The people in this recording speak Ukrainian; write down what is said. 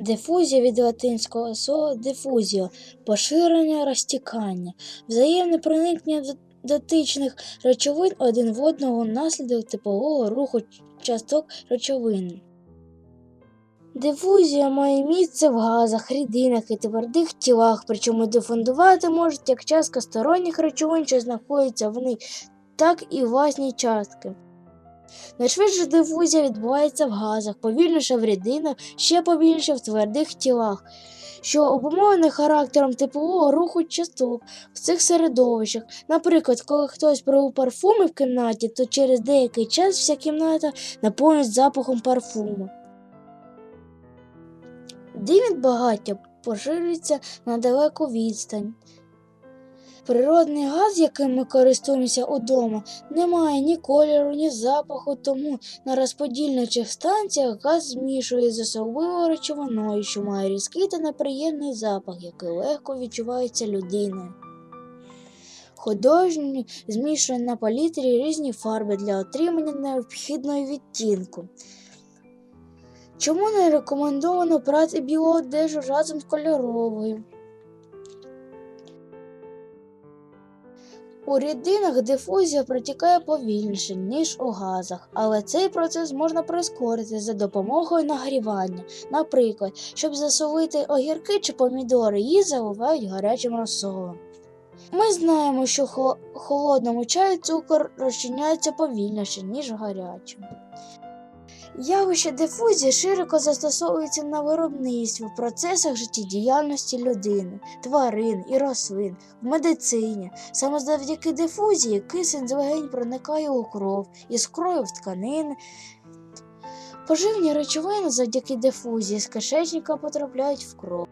Дифузія від латинського слова дифузіо поширення, розтікання, взаємне проникнення дотичних речовин один в одного внаслідок теплового руху часток речовини. Дифузія має місце в газах, рідинах і твердих тілах, причому дифундувати можуть як частка сторонніх речовин, що знаходяться в них, так і власні частки. Найшвидше дифузія відбувається в газах, повільніше в рідинах, ще повільніше в твердих тілах, що обумовлені характером теплового руху часток в цих середовищах. Наприклад, коли хтось пробив парфуми в кімнаті, то через деякий час вся кімната наповнить запахом парфуму. Дим від багаття поширюється на далеку відстань. Природний газ, яким ми користуємося удома, не має ні кольору, ні запаху, тому на розподільничих станціях газ змішує з особливою речовиною, що має різкий та неприємний запах, який легко відчувається людиною. Художник змішує на палітрі різні фарби для отримання необхідного відтінку. Чому не рекомендовано прати білу одежу разом з кольоровою? У рідинах дифузія протікає повільніше, ніж у газах, але цей процес можна прискорити за допомогою нагрівання. Наприклад, щоб засолити огірки чи помідори, їх заливають гарячим розсолом. Ми знаємо, що холодному чаї цукор розчиняється повільніше, ніж гарячому. Явище дифузії широко застосовується на виробництві в процесах життєдіяльності людини, тварин і рослин, в медицині. Саме завдяки дифузії кисень з легень проникає у кров, із крою в тканини. Поживні речовини завдяки дифузії з кишечника потрапляють в кров.